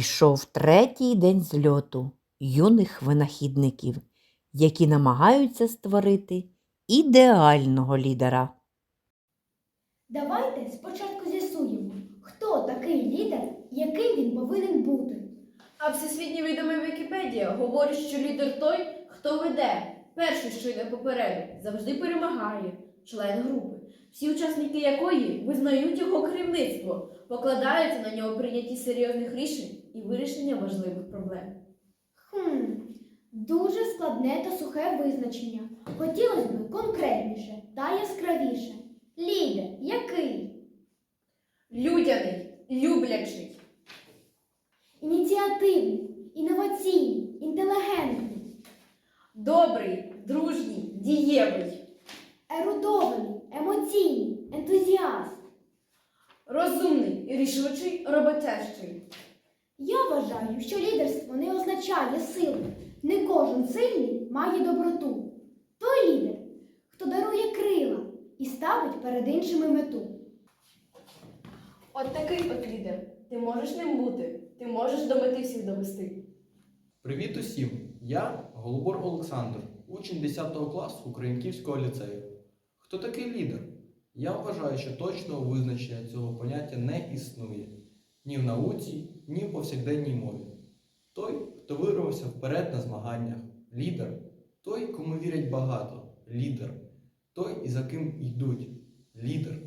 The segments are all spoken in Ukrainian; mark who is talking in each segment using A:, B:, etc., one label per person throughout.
A: Ішов третій день зльоту юних винахідників, які намагаються створити ідеального лідера.
B: Давайте спочатку з'ясуємо, хто такий лідер, який він повинен бути.
C: А всесвітньо відома Вікіпедія говорить, що лідер той, хто веде, перший, що йде попереду, завжди перемагає, член групи, всі учасники якої визнають його керівництво, покладаються на нього прийняті серйозних рішень і вирішення важливих проблем.
B: Хм, дуже складне та сухе визначення. Хотілося б конкретніше та яскравіше. Лідер який?
C: Людяний, люблячий,
B: Ініціативний, інноваційний, інтелігентний,
C: добрий, дружній, дієвий,
B: ерудований, емоційний, ентузіаст.
C: розумний, рішучий, роботящий.
B: Я вважаю, що лідерство не означає силу. Не кожен сильний має доброту. Той лідер, хто дарує крила і ставить перед іншими мету.
C: От такий от лідер. Ти можеш ним бути, ти можеш до мети всіх довести.
D: Привіт усім! Я Голубор Олександр, учень 10 класу Українківського ліцею. Хто такий лідер? Я вважаю, що точного визначення цього поняття не існує ні в науці, ні в повсякденній мові. Той, хто вирвався вперед на змаганнях, лідер, той, кому вірять багато, лідер, той, і за ким йдуть, лідер,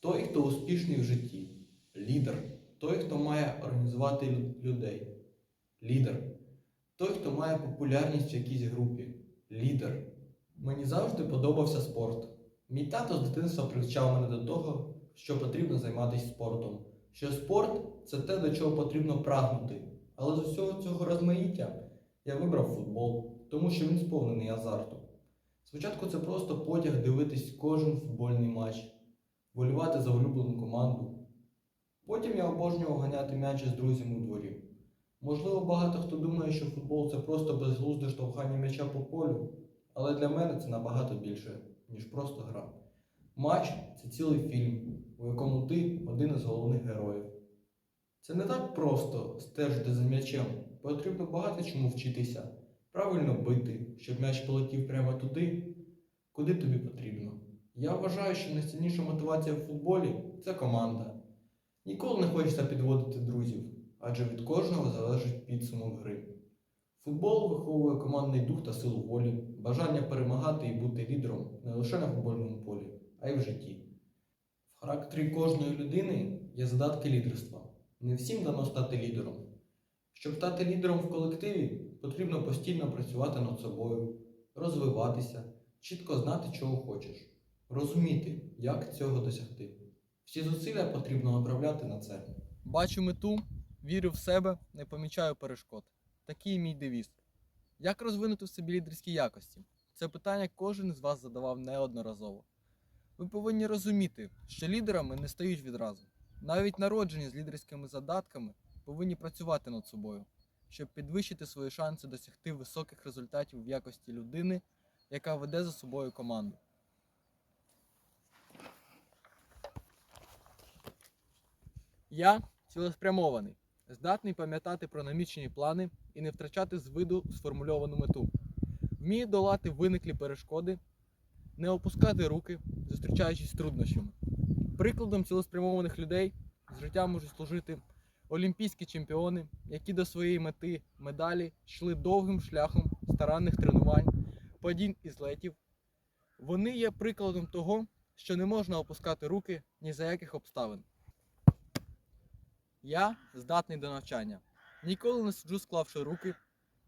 D: той, хто успішний в житті, лідер, той, хто має організувати людей, лідер. Той, хто має популярність в якійсь групі, лідер. Мені завжди подобався спорт. Мій тато з дитинства привчав мене до того, що потрібно займатися спортом. Що спорт це те, до чого потрібно прагнути. Але з усього цього розмаїття я вибрав футбол, тому що він сповнений азарту. Спочатку це просто потяг дивитись кожен футбольний матч, болювати за улюблену команду. Потім я обожнював ганяти м'ячі з друзями у дворі. Можливо, багато хто думає, що футбол це просто безглузде штовхання м'яча по полю, але для мене це набагато більше, ніж просто гра. Матч це цілий фільм, у якому ти один із головних героїв. Це не так просто стежити за м'ячем, потрібно багато чому вчитися, правильно бити, щоб м'яч полетів прямо туди, куди тобі потрібно. Я вважаю, що найсильніша мотивація в футболі це команда. Ніколи не хочеться підводити друзів, адже від кожного залежить підсумок гри. Футбол виховує командний дух та силу волі, бажання перемагати і бути лідером не лише на футбольному полі, а й в житті. Характері кожної людини є задатки лідерства. Не всім дано стати лідером. Щоб стати лідером в колективі, потрібно постійно працювати над собою, розвиватися, чітко знати, чого хочеш, розуміти, як цього досягти. Всі зусилля потрібно направляти на це. Бачу мету, вірю в себе, не помічаю перешкод. Такий мій девіз. Як розвинути в собі лідерські якості? Це питання кожен з вас задавав неодноразово. Ви повинні розуміти, що лідерами не стають відразу. Навіть народжені з лідерськими задатками повинні працювати над собою, щоб підвищити свої шанси досягти високих результатів в якості людини, яка веде за собою команду. Я цілеспрямований, здатний пам'ятати про намічені плани і не втрачати з виду сформульовану мету. Вмію долати виниклі перешкоди, не опускати руки, зустрічаючись з труднощами. Прикладом цілеспрямованих людей з життя можуть служити олімпійські чемпіони, які до своєї мети медалі йшли довгим шляхом старанних тренувань, падінь і злетів. Вони є прикладом того, що не можна опускати руки ні за яких обставин. Я здатний до навчання. Ніколи не сиджу, склавши руки,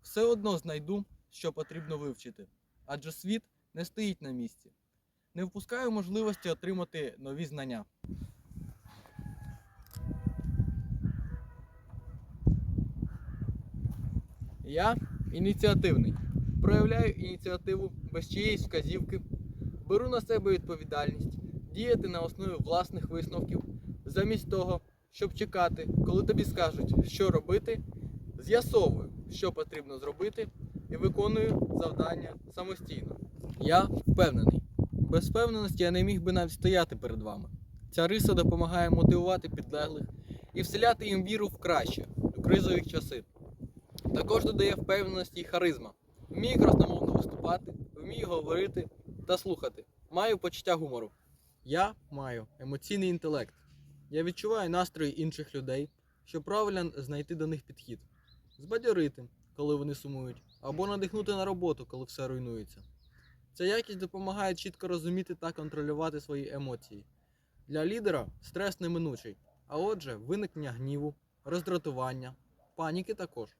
D: все одно знайду, що потрібно вивчити, адже світ не стоїть на місці. Не впускаю можливості отримати нові знання. Я ініціативний. Проявляю ініціативу без чиєїсь вказівки, беру на себе відповідальність, діяти на основі власних висновків, замість того, щоб чекати, коли тобі скажуть, що робити, з'ясовую, що потрібно зробити, і виконую завдання самостійно. Я впевнений. Без впевненості я не міг би навіть стояти перед вами. Ця риса допомагає мотивувати підлеглих і вселяти їм віру в краще, в кризові часи. Також додає впевненості і харизма. Вмію красномовно виступати, вмію говорити та слухати. Маю почуття гумору. Я маю емоційний інтелект. Я відчуваю настрої інших людей, щоб правильно знайти до них підхід, збадьорити, коли вони сумують, або надихнути на роботу, коли все руйнується. Ця якість допомагає чітко розуміти та контролювати свої емоції. Для лідера стрес неминучий, а отже, виникнення гніву, роздратування, паніки також.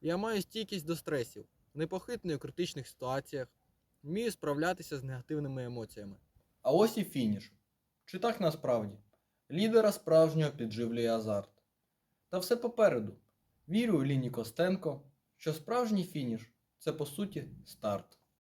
D: Я маю стійкість до стресів, непохитний у критичних ситуаціях, вмію справлятися з негативними емоціями. А ось і фініш. Чи так насправді? Лідера справжнього підживлює азарт. Та все попереду. Вірю Ліні Костенко, що справжній фініш це по суті старт.